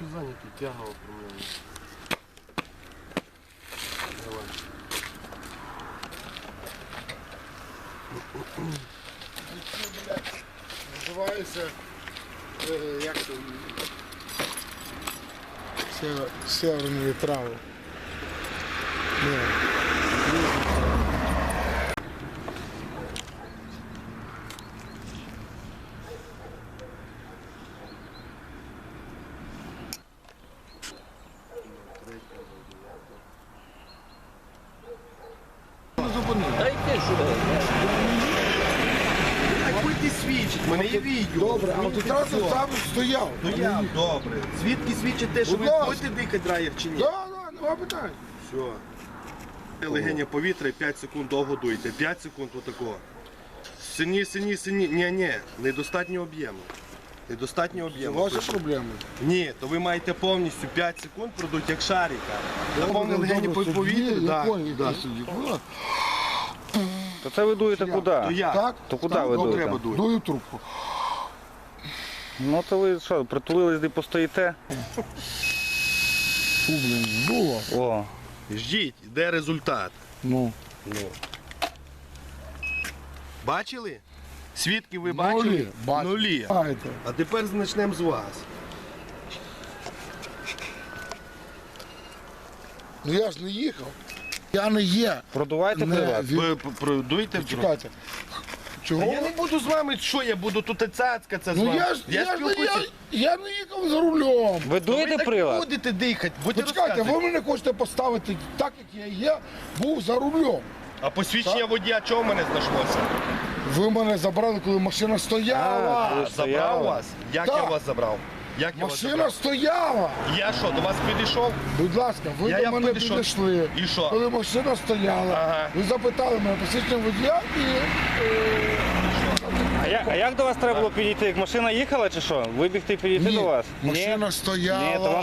зайнятий, тяга оформлена. Давай. Називається, е, як це, Север, северні трави. Ні. Та йди сюди. Так будьте свідчить, мене є відео. Добре, а ти одразу там стояв. Ну я, добре. Звідки свідчить те, що Будь ви ласка. будете дихати драйвер чи ні? Да, да, нема питань. Все. Легеня повітря і 5 секунд довго дуйте. 5 секунд отакого. Сині, сині, сині. Ні, ні, недостатньо об'єму. Недостатньо об'єму. Ваші проблеми. Ні, то ви маєте повністю 5 секунд продуть як шарика. Наповнили легені по повітрю. Я да, понял, да. іди сюди. То це ви дуєте То куди? як? Так? То куди Так, ви дуєте? треба дуй. Дую трубку. Ну то ви що, притулились де постоїте? Фу, блін, здуло. О, Ждіть, де результат. Ну, Ну. Бачили? Свідки ви бачили? нулі. Бачу. Нулі. Знаєте. А тепер почнемо з вас. Ну я ж не їхав. Я не є. продувайте Не, приват. від- Ви продуйте в Чекайте. Чого? Я не буду з вами, що я буду тут і цацкатися з Ну вами. я ж я, ж не- спілкуюся. я, я не їхав за рулем. Ви Ви дуєте так прилад? будете дихати, будете Почекайте, розказувати. ви мене хочете поставити так, як я є, був за рулем. А посвідчення водія чого в мене знайшлося? Ви мене забрали, коли машина стояла. А, ви Забрав стояли? вас? Як Так. я вас забрав? Як я вас Машина забрав? стояла. Я що, до вас підійшов? Будь ласка, ви Я- до я мене підійшов. підійшли. І що? Коли машина стояла, Ага. ви запитали мене посічне водія і А як, а як до вас треба було підійти? Як машина їхала чи що? Вибігти і підійти ні, до вас? машина Ні, стояла. то вам